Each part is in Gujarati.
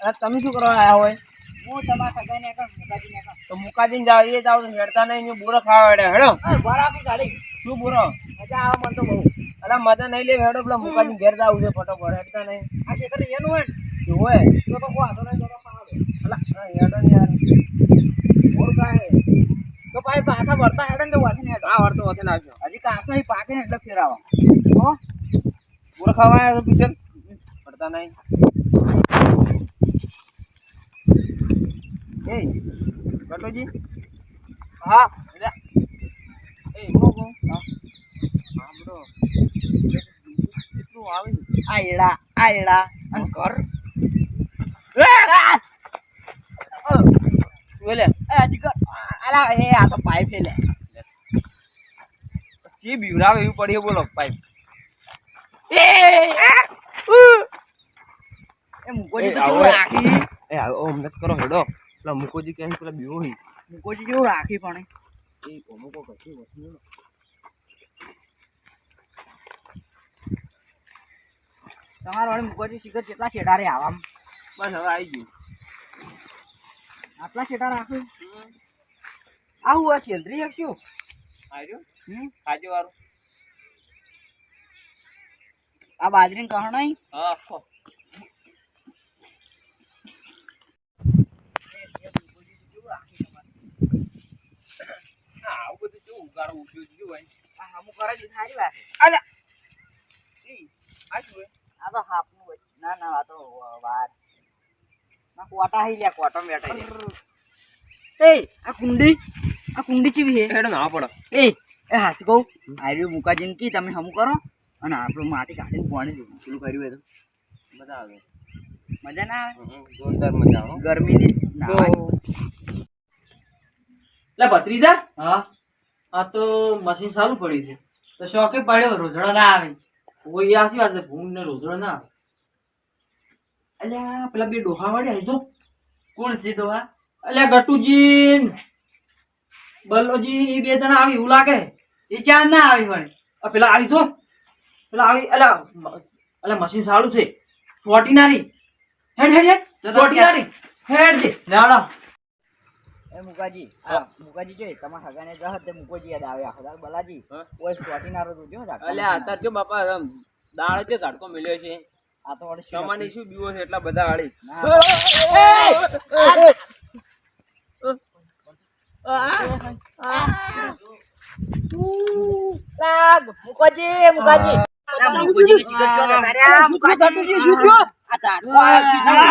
અરે તમે શું કરવા આવ્યા હોય હું તમારા સગાઈને એકણ મુકાજીને એકણ. તો મુકાદીને જાવ એ જાવ તો હેડતા નહીં બુરો ખાવા હેડે હેડો આ ઊભા ગાડી. શું બુરો મજા આવે મને તો બહુ. અરે મજા નહીં લે હેડો પેલા મુકાદીને ઘેર જાવ છે ફટોફટ હેડતા નહીં આ ખેતર એનું હોય હોય તો તો કોઈ વાંધો નહીં, તો ફાવે. અલા હેડો ને યાર મોડું કાંઈ. તો પાછી પાછા વળતા હેડે ને તો વાંચીને હેડો. આ વળતો વચ્ચે નાખજો હજી કાંસા પાકે ને એટલે ફેરાવા. હો? બુરો ખાવા પીછે પડતા નહીં એ કટોજી હા. એ મો મો હા. હા કેટલું આવે આયડા આ એડા અને કર બોલે એ હજી કર એ, આ તો પાઇપ લે. જે બીવરાવે એવી પડી બોલો, પાઇપ. એ એ મુકોજી તો. રાખી? એ કરો હેડો. પેલા મુકોજી કહે પેલા બીવો હી મુકોજી જેવું રાખી પણ એ? અમુકો કશું વસ્તુ તમારા વાળી મુકોજી શિખર કેટલા છેડારે આવામ? બસ હવે આવી ગયું. આટલા છેડા રાખ્યું આવું આ છેલરી શકશું આવ્યું હમ. વાળું. આ બાજરી કહણ હા, ઉગ્યું આ હમું કરે છે સારી વાત. છે. ઈ, આ શું આ તો હાપનું હોય. ના ના આ તો વાર. ના કોટા હઈ લ્યા કોટો બેઠા એ આ કુંડી? આ કુંડી ચીવી હે? હેડો ના પડો. એ એ હાસી કહું આર્યું મુકાજીને કી તમે હમું કરો. અને આપણું માટી કાઢીને પાણી દઉં શું કર્યું તો. મજા આવે. મજા ના આવે? જોરદાર મજા આવે. ગરમીની. લે ભત્રીજા? હા. આ તો મશીન સારું પડ્યું છે. તો શોકે પડ્યો રોજડો ના આવે. કોઈ આસી વાત છે ભૂંગ ને રોજડો ના આવે. અલ્યા પેલા બે ડોહા વાળે હજો કોણ છે ડોહા? અલ્યા ગટુજી બલ્લોજી એ બે જણા આવી એવું લાગે. એ ચાર ના આવી વળે? પેલા આવી જો. પેલા આવી અલ્યા એટલે અલ્યા મશીન સારું છે. સોટી નારી હેડ હેડ. હેડ સોટી નારી હેડ દે. લાડા એ મુકાજી હા. મુકાજી જોઈ તમારા હગાને જહત તે મુકોજી યાદ આવે આખો બલાજી? ઓય સ્વાટી નારો તું જો અલ્યા મારતી જો બાપા આમ દાળ જે ઝાડકો મળ્યો છે. આ તો વળી શમાની શું બીવો છે એટલા બધા આળી મુકાજી મુકાજી. મુકાજી. શું ઝાટકો આવ્યો સીધા.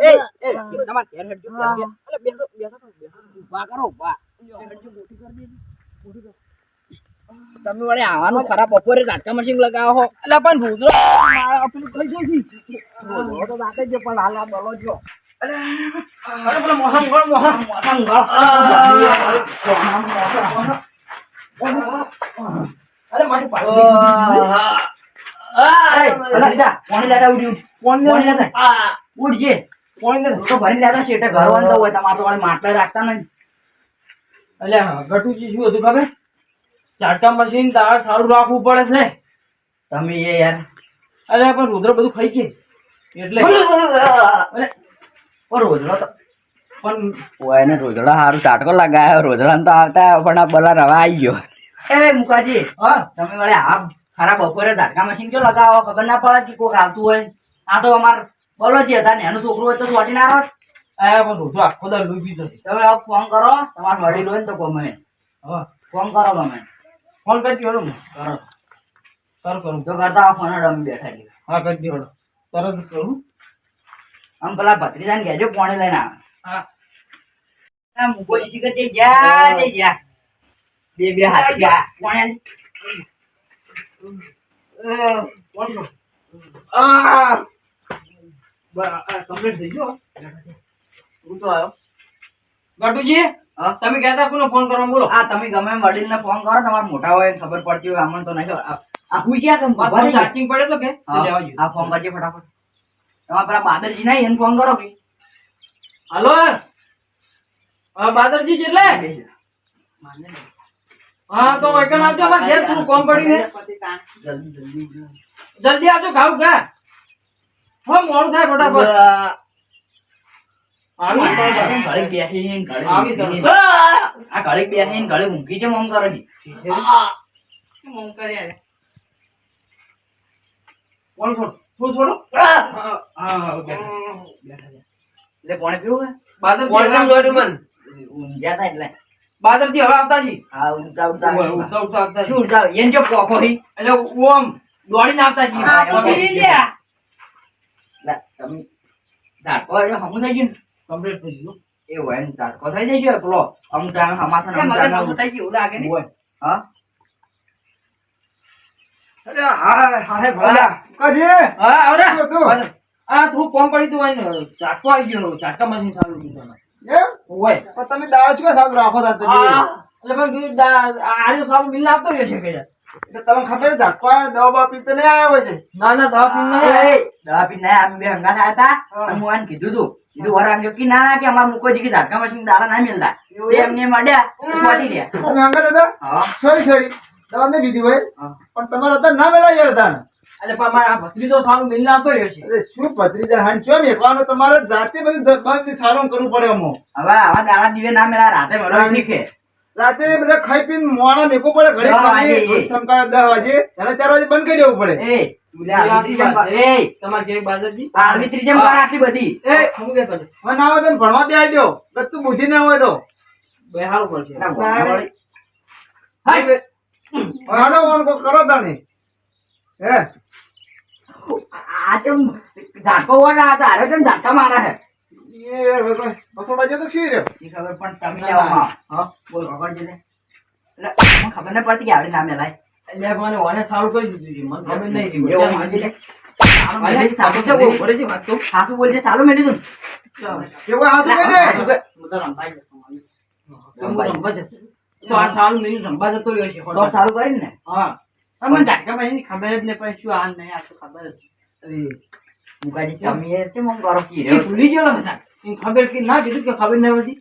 એ, એ, તમારે ઘેર હેડજો, ઘેર, ઘેર. અલે, બેઠો, બેઠો તો, બેઠો. ઊભા કરો, ઊભા. હેડજો, મોટી કરી દેજો, મોટી કરો. તમે વળી આવાનું ખરા બપોરે ઝાટકા મશીન લગાવો એટલે પણ ભૂદરો પેલું કઈ જાય તો દાંતે જ પણ હાલ જો અરે પેલા મોસમ ગળ મોસમ મોસમ ગળ. અરે મારી પાડી અરે, અલા, જા, પાણી લેતા ઉડી ઉડી. પાણી લેતા. ઉડજે. પાણી તો ભરીને લેતા શેઠે ઘર વાંધો હોય તમારે તો માટલા રાખતા નહીં. અલ્યા ગટુજી શું હતું ખબર? ચાટકા મશીન તાર સારું રાખવું પડે છે. તમે એ યાર. અરે પણ રુદ્ર બધું ખાઈ કે એટલે. પણ રોજડો તો પણ ઓય એને રોજડા સારું ચાટકો લગાયો રોજડા તો આવતા પણ આ બલા રવા આવી ગયો. એ મુકાજી હા. તમે વળે આ ખરા બપોરે ધાડકા મશીન જો લગાવો ખબર ના પડે કે કોક આવતું હોય. આ તો અમાર બોલો જે હતા ને એનું છોકરું હોય તો સોટી ના રહો આ પણ રોજો આખો દર લૂપી પીધો તમે હવે ફોન કરો. તમારે વડીલ હોય ને તો ગમે હવે ફોન કરો ગમે ફોન કરી દો ને? કરો. કર કરું. તો કરતા ફોન અમે બેઠા છે. હા કરી દો તરત કરું. આમ પેલા ભત્રીજાને કહેજો પોણે લઈને આવે. હા. આ મુકોજી શીખર જઈ જા જઈ જા બે બે હાથ ગયા. પોણી કરો કમ્પ્લીટ થઈ ગયો હું? તો આવ્યો ગટુજી તમે કહેતા કોનો ફોન કરવાનો બોલો. આ તમે ગમે એમ વડીલને ફોન કરો તમારા મોટા હોય ખબર પડતી હોય આમને તો નહીં. આ- આ હુઈ ગયા કે ઊભા થઈ ગયા? ચાર્જિંગ પડે તો કે? આ ફોન કરજે ફટાફટ. તમારા પેલા બાદરજી નહીં એને ફોન કરો કે. હાલો. હા બાદરજી જેટલે હા તો વૈકણ આવજો અમારે ઘેર થોડું કોમ પડ્યું છે જલ્દી આવજો ઘાવ જલ્દી હો મોડું થાય ફટાફટ? બાદર ઊંઘ્યા તા એટલે. બાદરથી હવે આવતા જી હા ઉડતા ઉડતા ઉડતા ઊભા, આવતા શું ઉડતા? એન જો કોકો હી એટલે ઓમ દોડીને આવતા જી હા, તો. કરી લ્યા. લે, તમે ઝાટકો એટલે હમું થઈ ગયું ને? કમ્પ્લીટ થઈ ગયું. એ હોય ને ઝાટકો થઈ જજો પેલો અમુક ટાઈમ હમાથા ને અમુક ટાઈમે હોય. હા? અરે હા હા ભલા. કાજી હા આવરા. આ થોડું કોમ પડી તું હોય ને ચાટકો આવી ગયો ચાટકા મશીન ચાલુ કીધું એમ? હોય. પણ તમે દાળ શું સાહેબ રાખો તા તમે એટલે પણ કીધું સારું બિલ આપતો રહ્યો છે કઈ એટલે તમને ખબર છે દવા બવા પીતો નહીં આવ્યો છે. ના ના દવા પીને નહીં એ, આવ્યા. એ, દવા પીને આયા, અમે બે હંગાથ આયા તા. અને હું આને કીધું તું. કીધું વરામ જો કે ના ના કે અમાર મુકોજી કે ઝાટકા મશીન દાડા ના મિલતા? એમને મળ્યા સ્વાટી રહ્યા તમે હંગા દાદા હા. સોરી સોરી દવા નહીં પીધી હોય. પણ તમારા હતા ના મેળા યાર તાણ એટલે પણ મારા ભત્રીજો સારું આપતો રહ્યો છે. અરે શું ભત્રીજા હાન ચો મેકવાનું? તમારે જાતે બધું જબાન સારું કરવું પડે અમો. હવે આવા દાડા દીવે ના મેલા રાતે મળવા નીકળે રાતે બધા ખાઈ પીને મોણા મેકો પડે ઘરે ખાલી. દૂધ સમકાવે વાગે. અને ચાર વાગે બંધ કરી દેવું પડે. એ ભણવા બે આડ્યો તું બુદ્ધિ ના હોય તો. બે સારું પડશે. કરો તાણી. હે? આ ચમ ઝાટકો વાળા હતા. હારે ચમ ઝાટકા મારા હે. એ બસોડા જેવો તો રહ્યો. ઈ ખબર પણ તમે લેવામાં હા બોલ ખબર છે. ને એટલે મને ખબર ન પડતી કે આવી ના મેલાય એટલે મને ઓને સારું કરી દીધું મને ખબર નહીં હતી. લે. અરે, તો. સાસુ બોલજે સાલું મેલી તું કેવું કહી સાસુ હું જતો. તો. સારું મેં રહ્યો છે. સારું કરીને? હા. મને ઝાટકા ભાઈની ખબર જ નહીં પડી શું આ નહીં આ તો ખબર જ. મુકાજી તમે એ ચમ આમ કરો કી રહ્યો ભૂલી ગયો બધા. ખબર કે ના કીધું કે ખબર નહીં હતી?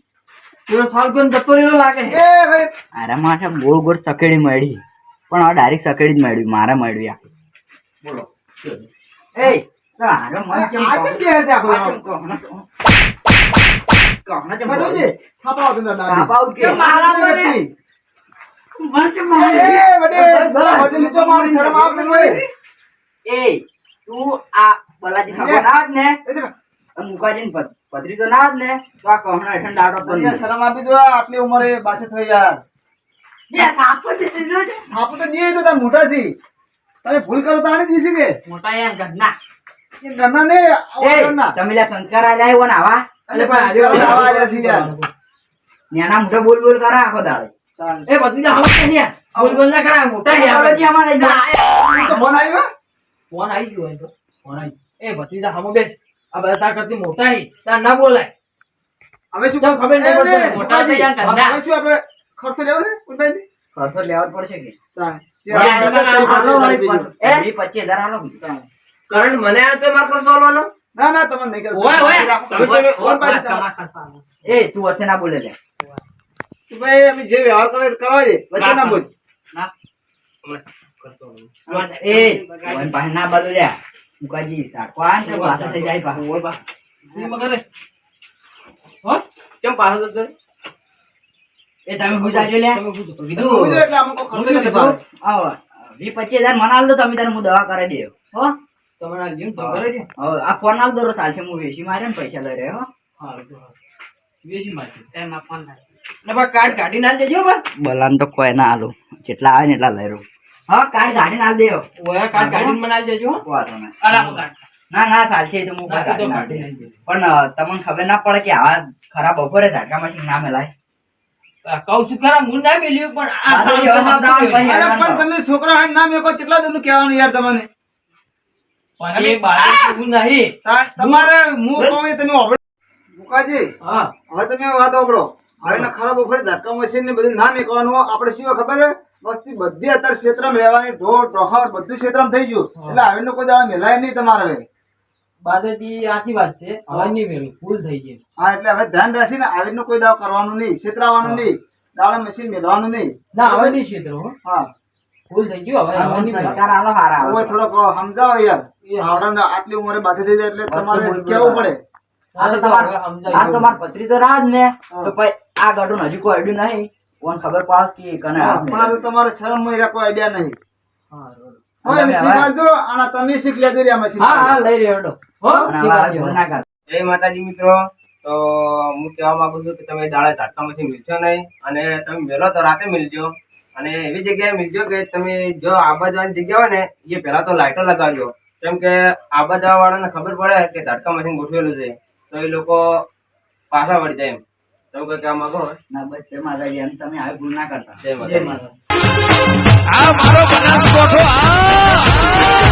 પેલો સારું કરીને જતો રહ્યો લાગે. એ ભાઈ અરે માથે ગોળ ગોળ સકેડી મળી. પણ ડાયરેક્ટ સકેડી જ મારે બોલો. એ મન આ કેમ દાદા? કેમ મારે. એ, વડે, વડે લીધો મારી શરમ આવ હોય. એ તું આ બલાજી ખબર ના જ ને. એ છે, અને મુકાજીને ના જ ને. તો આ કહણા હેઠળ દાડો તો શરમ આપી જો આટલી ઉંમરે બાસે થઈ યાર. થાપું તો તો મોટા છી તમે ભૂલ કરો તો આને દીધી કે? મોટા યાર ઘરના. એ ઘરના ને આવા તમે સંસ્કાર આલ્યા ને આવા? એટલે પણ આજે આવા યાર. નાના મોટા બોલ બોલ કરા આખો દાડે. એ ભત્રીજા હવે ગયા? બોલ બોલ ના કરાય મોટા હે હવે ટેકનોલોજી અમારે જા. તો ફોન આવ્યો? ફોન આવી ગયો એ તો. ફોન આવી એ ભત્રીજા હમો બેસ આ બધા તાર કરતી મોટા છે. તાર ના બોલાય. હવે શું ખબર નહીં પડતી. મોટા છે યાર કંદા હવે શું આપણે ખર્ચો લેવો છે ઉઠાઈ ખર્ચો લેવો જ પડશે કે. જે. કરંટ મને આ તો માર ખર્ચો ના ના તમને નહીં ઓય ઓય. તમે તમે ફોન પાછી તમારે. એ તું હશે ના બોલે લે. તું ભાઈ અમે જે વ્યવહાર કરે એ કરવા દે વચ્ચે ના બોલ. એ ના બોલો લ્યા. મુકાજી તાકો આ ને તો પાછો થઈ જાય પાછો. એ તમે પૂછાજો લ્યા? હું કીધું. જો એટલે આમાં ખર્ચો નથી આવો, વીસ પચીસ હજાર મને આલ દો તમે તારે હું દવા કરાવી દે હો હવે આ ફોન આલ દો ચાલશે હું વેચી મારે ને પૈસા લઈ રહ્યો કાર્ડ કાઢી ના દેજો બા બલાન તો કોઈ ના આલું. જેટલા આવે ને એટલા લઈ રહ્યો હા કાર્ડ કાઢી ના દેવો ઓય કાર્ડ કાઢીને મને દેજો વાહ તમે ના ના ચાલશે તો હું ના, કાઢી એ તો નાખી. કાઢી દઈશ. પણ તમને ખબર ના પડે કે આવા ખરાબ બપોરે ધાકામાંથી ના મેલાય. આ છું ખરા હું ના મેલ્યું પણ આ તમે પણ છોકરા એકો કેટલા દૂરનું કહેવાનું યાર તમને? પણ એ બાજુ એવું નહીં. તમારે હું કહું તમે ઓભળો. મુકાજી હા. હવે તમે વાત ઓભળો હવે ને ખરાબ ઝટકા મશીન ને બધું ના મેકવાનું આપણે શું ખબર? વસ્તી બધી અત્યારે ક્ષેત્રમાં રહેવાની. ઢોર ઢોખર બધું ક્ષેત્રમાં થઈ ગયું. એટલે આવીને કોઈ દાડા મેલાય નહીં તમારે હવે. બાદરજી આખી વાત છે. હવે નહીં ફૂલ થઈ ગયું હા એટલે હવે ધ્યાન રાખીને આવીને કોઈ દાવ કરવાનું નહીં. છેતરાવાનું નહીં. દાડા મશીન મેળવાનું નહીં. ના હવે નહીં ક્ષેત્ર હા. ફૂલ થઈ ગયું. હવે હવે નહીં સંસ્કાર આલો હારા હવે થોડોક સમજાવો યાર. એ. આટલી ઉંમરે બાધી થઈ જાય એટલે તમારે કેવું પડે. આ તો તમાર આ તો માર પત્રી તો રાજ ને. તો પછી આ ગઢું હજી કોઈ અડ્યું નહીં. કોણ ખબર પડે કે કને પણ તો તમારે શરમમાં કોઈ આઈડિયા નહીં. હા હોય ને તમે શીખ અને તમે શીખ લેજો રે અમે હા હા લઈ રહ્યો હેડો. હો અને હવે આ ભૂલ ના કર જય માતાજી મિત્રો. તો હું કહેવા માંગુ છું કે તમે દાડા ઝાટકા મશીન મિલશો નહીં અને તમે મેલો તો રાતે મિલજો. અને એવી જગ્યાએ મિલજો કે તમે જો આબા જવાની જગ્યા હોય ને એ પહેલાં તો લાઇટો લગાવજો. કેમ કે આબા જવા વાળાને ખબર પડે કે ઝાટકા મશીન ગોઠવેલું છે. તો એ લોકો પાછા વળી જાય એમ. તમે કોઈ કહેવા માંગો ના બસ છે માતાજી એમ તમે આવી ભૂલ ના કરતા. જય જય માતા આ મારો બનાસકોઠો આ.